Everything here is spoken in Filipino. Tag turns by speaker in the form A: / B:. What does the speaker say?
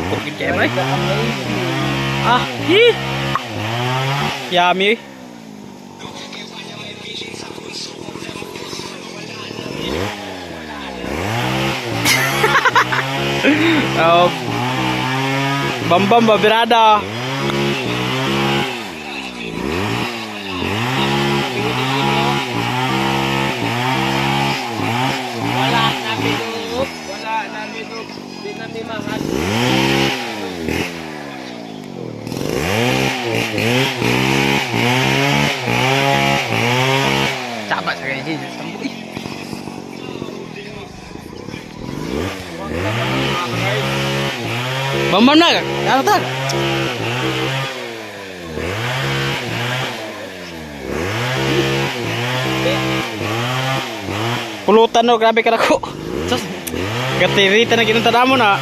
A: aku cewek ah
B: ih. Ya mi. Oh. Bam bam berada
A: Sabat sa. Samboy. Bambam na. Ano tag? Pulutan no, grabe ka na ko. Sus, katirita na kinunta na mo na.